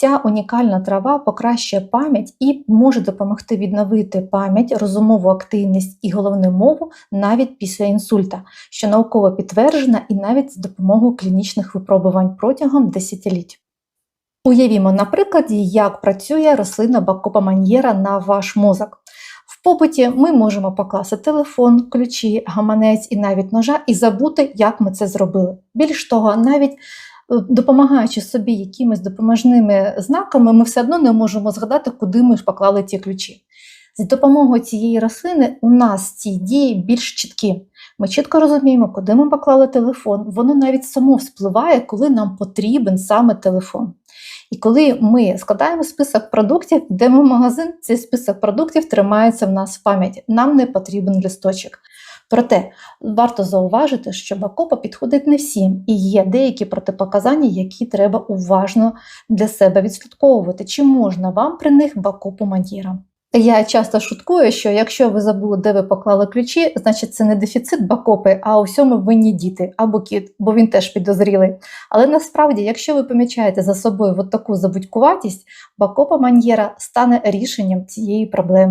Ця унікальна трава покращує пам'ять і може допомогти відновити пам'ять, розумову активність і головну мову навіть після інсульта, що науково підтверджена і навіть з допомогою клінічних випробувань протягом десятиліть. Уявімо на прикладі, як працює рослина Бакопа маньєра на ваш мозок. В побуті ми можемо покласти телефон, ключі, гаманець і навіть ножа і забути, як ми це зробили. Більш того, навіть допомагаючи собі якимись допоможними знаками, ми все одно не можемо згадати, куди ми поклали ті ключі. З допомогою цієї рослини у нас ці дії більш чіткі. Ми чітко розуміємо, куди ми поклали телефон. Воно навіть само вспливає, коли нам потрібен саме телефон. І коли ми складаємо список продуктів, йдемо в магазин, цей список продуктів тримається в нас в пам'яті. Нам не потрібен листочок. Проте варто зауважити, що бакопа підходить не всім, і є деякі протипоказання, які треба уважно для себе відслідковувати, чи можна вам при них бакопу маньєра. Я часто шуткую, що якщо ви забули, де ви поклали ключі, значить це не дефіцит бакопи, а у всьому винні діти або кіт, бо він теж підозрілий. Але насправді, якщо ви помічаєте за собою от таку забудькуватість, бакопа маньєра стане рішенням цієї проблеми.